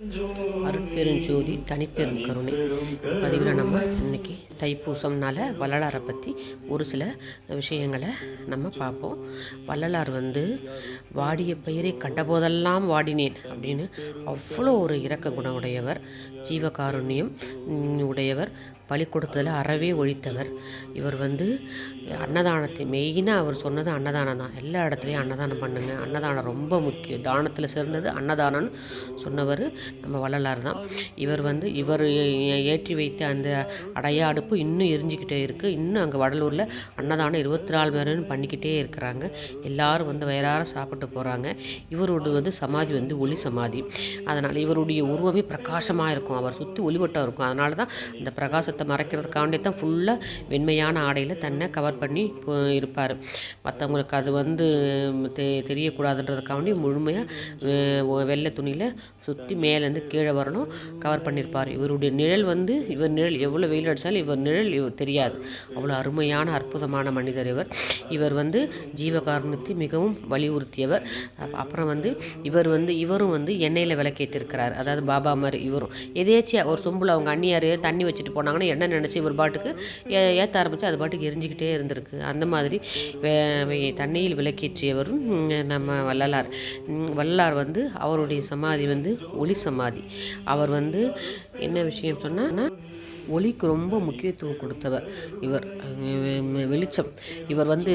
அருட்பெருஞ்சோதி தனிப்பெரும் கருணை. பதிவில் நம்ம இன்னைக்கு தைப்பூசம்னால வள்ளலாரை பற்றி ஒரு சில விஷயங்களை நம்ம பார்ப்போம். வள்ளலார் வந்து வாடிய பயிரை கண்டபோதெல்லாம் வாடினேன் அப்படின்னு அவ்வளோ ஒரு இரக்க குணம் உடையவர் ஜீவகாருண்யம் உடையவர் பலி கொடுத்ததில் அறவே ஒழித்தவர். இவர் வந்து அன்னதானத்தை மெயினாக அவர் சொன்னது அன்னதானம் தான். எல்லா இடத்துலையும் அன்னதானம் பண்ணுங்கள் அன்னதானம் ரொம்ப முக்கியம். தானத்தில் சிறந்தது அன்னதானம்னு சொன்னவர் நம்ம வள்ளலார் தான். இவர் வந்து இவர் ஏற்றி வைத்த அந்த அடையாடுப்பு இன்னும் எரிஞ்சிக்கிட்டே இருக்குது இன்னும் அங்கே வடலூரில் அன்னதானம் இருபத்தி நாலு மணி நேரம் பண்ணிக்கிட்டே இருக்கிறாங்க. எல்லாரும் வந்து வயிறார சாப்பிட்டு போகிறாங்க இவரோட வந்து சமாதி வந்து ஒளி சமாதி. அதனால் இவருடைய உருவமே பிரகாசமாக இருக்கும். அவர் சுற்றி ஒளிவட்டம் இருக்கும். அதனால தான் அந்த பிரகாசத்தை மறைக்கிறதுக்காண்டி தான் ஃபுல்லாக வெண்மையான ஆடையில் தன்னை கவர் பண்ணி இருப்பார். மற்றவங்களுக்கு அது வந்து தெ தெரியக்கூடாதுன்றதுக்காண்டி முழுமையாக வெள்ளை துணியில் சுற்றி மேலேருந்து கீழே வரணும். கவர் பண்ணியிருப்பார். இவருடைய நிழல் வந்து இவர் நிழல் எவ்வளோ வெயில் அடித்தாலும் இவர் நிழல் இவர் தெரியாது. அவ்வளோ அருமையான அற்புதமான மனிதர் இவர். இவர் வந்து ஜீவகாருண்யத்தை மிகவும் வலியுறுத்தியவர். அப்புறம் வந்து இவர் வந்து இவரும் வந்து எண்ணெயில் விளக்கேற்றிருக்கிறார். அதாவது பாபா மாதிரி இவரும். எதேச்சியாக ஒரு சொம்பில் அவங்க அண்ணியார் தண்ணி வச்சுட்டு போனாங்கன்னா எண்ணெய் நினச்சி இவர் பாட்டுக்கு ஏ- ஆரம்பித்து அது பாட்டுக்கு எரிஞ்சிக்கிட்டே இருந்திருக்கு. அந்த மாதிரி தண்ணியில் விளக்கேற்றியவரும் நம்ம வள்ளலார். வள்ளலார் வந்து அவருடைய சமாதி வந்து ஒளி சமாதி. அவர் அவர் வந்து என்ன விஷயம் சொன்னால் ஒளிக்கு ரொம்ப முக்கியத்துவம் கொடுத்தவர். இவர் வெளிச்சம். இவர் வந்து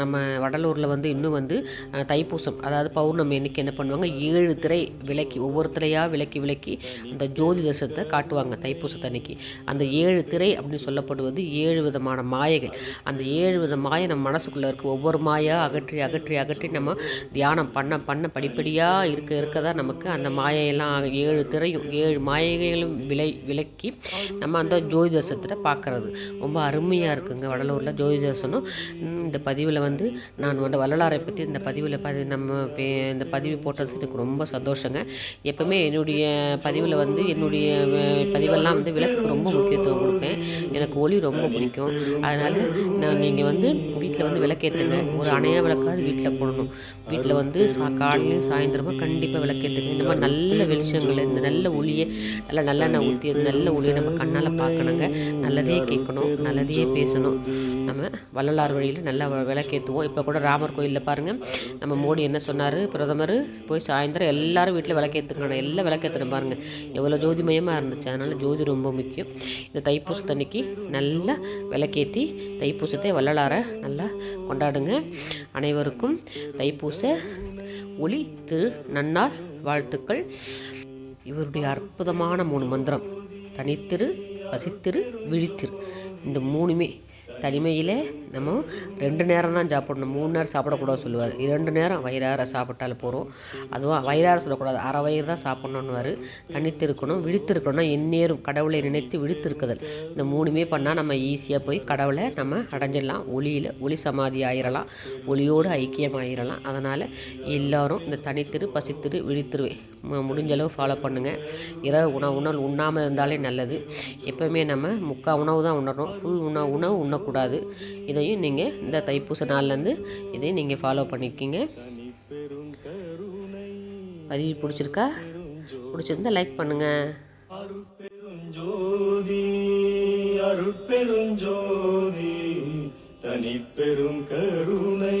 நம்ம வடலூரில் வந்து இன்னும் வந்து தைப்பூசம் அதாவது பௌர்ணமி அன்னைக்கு என்ன பண்ணுவாங்க? ஏழு திரை விளக்கி ஒவ்வொரு திரையாக விளக்கி விளக்கி அந்த ஜோதி தசத்தை காட்டுவாங்க தைப்பூசத்தை அன்னைக்கு. அந்த ஏழு திரை அப்படின்னு சொல்லப்படுவது ஏழு விதமான மாயைகள். அந்த ஏழு வித மாயை நம்ம மனசுக்குள்ளே இருக்குது ஒவ்வொரு மாயாக அகற்றி அகற்றி அகற்றி நம்ம தியானம் பண்ண பண்ண படிப்படியாக இருக்க இருக்க தான் நமக்கு அந்த மாயையெல்லாம் ஏழு திரையும் ஏழு மாயைகளும் விலை விலக்கி நம்ம அந்த ஜோதி தரிசனத்தில் பார்க்குறது. ரொம்ப அருமையாக இருக்குங்க வடலூரில் ஜோதி தரிசனம். இந்த பதிவில் வந்து நான் வந்து வள்ளலாரை பற்றி இந்த பதிவில் பதி நம்ம பே- இந்த பதிவு போட்டது எனக்கு ரொம்ப சந்தோஷங்க. எப்பவுமே என்னுடைய பதிவில் வந்து என்னுடைய பதிவெல்லாம் வந்து விளக்குக்கு ரொம்ப முக்கியத்துவம் கொடுக்கும். எனக்கு ஒளி ரொம்ப பிடிக்கும். அதனால் நான் நீங்கள் வந்து வீட்டில் வந்து விளக்கேற்றுங்க ஒரு அணையா விளக்காது வீட்டில் போடணும். வீட்டில் வந்து சா காலையிலையும் சாயந்தரமாக கண்டிப்பாக விளக்கேற்றுங்க இந்த மாதிரி நல்ல வெளிச்சங்கள் இந்த நல்ல ஒளியை நல்லா நல்லெண்ணெய் ஊற்றி நல்ல ஒளியை நம்ம கண்ணால் பார்க்கணுங்க. நல்லதே கேட்கணும் நல்லதையே பேசணும். நம்ம வள்ளலார் வழியில் நல்லா விளக்கேற்றுவோம் இப்போ கூட ராமர் கோயிலில் பாருங்கள் நம்ம மோடி என்ன சொன்னார்? பிரதமர் போய் சாயந்தரம் எல்லாரும் வீட்டில் விளக்கேற்றுக்கணும் எல்லாம் விளக்கேற்றணும் பாருங்கள் எவ்வளோ ஜோதிமயமாக இருந்துச்சு. அதனால் ஜோதி ரொம்ப முக்கியம். இந்த தைப்பூசத்தன்னைக்கு நல்லா விளக்கேற்றி தைப்பூசத்தை வள்ளலாரை நல்லா கொண்டாடுங்க. அனைவருக்கும் தைப்பூச ஒளி திரு நன்னார் வாழ்த்துக்கள். இவருடைய அற்புதமான மூணு மந்திரம். தனித்திரு பசித்திரு விழித்திரு. இந்த மூணுமே தனிமையிலே நம்ம ரெண்டு நேரம் தான் சாப்பிடணும். மூணு நேரம் சாப்பிடக்கூடாது சொல்லுவார். இரண்டு நேரம் வயிறார சாப்பிட்டால் போகிறோம் அதுவும் வயிறார சொல்லக்கூடாது. அரை வயிறு தான் சாப்பிட்ணுன்னுவார் தனித்திருக்கணும் விழித்திருக்கணும்னா எந்நேரம் கடவுளை நினைத்து விழித்திருக்குதல். இந்த மூணுமே பண்ணால் நம்ம ஈஸியாக போய் கடவுளை நம்ம அடைஞ்சிடலாம். ஒளியில் ஒளி சமாதி ஆயிரலாம். ஒளியோடு ஐக்கியம் ஆயிரலாம் அதனால் எல்லோரும் இந்த தனித்திரு பசித்திரு விழித்திருவே. முடிஞ்சளவு முடிஞ்ச அளவு ஃபாலோ பண்ணுங்கள் இரவு உணவு உணவு உண்ணாமல் இருந்தாலே நல்லது. எப்போவுமே நம்ம முக்கால் உணவு தான் உண்ணணும். ஃபுல் உணவு உணவு உண்ணக்கூடாது. இதையும் நீங்கள் இந்த தைப்பூச நாள்லேருந்து இதையும் நீங்கள் ஃபாலோ பண்ணிக்கிங்க. பதிவு பிடிச்சிருக்கா? பிடிச்சிருந்தா லைக் பண்ணுங்கள் அருட்பெருஞ்சோதி அருட்பெருஞ்சோதி தனிப்பெரும் கருணை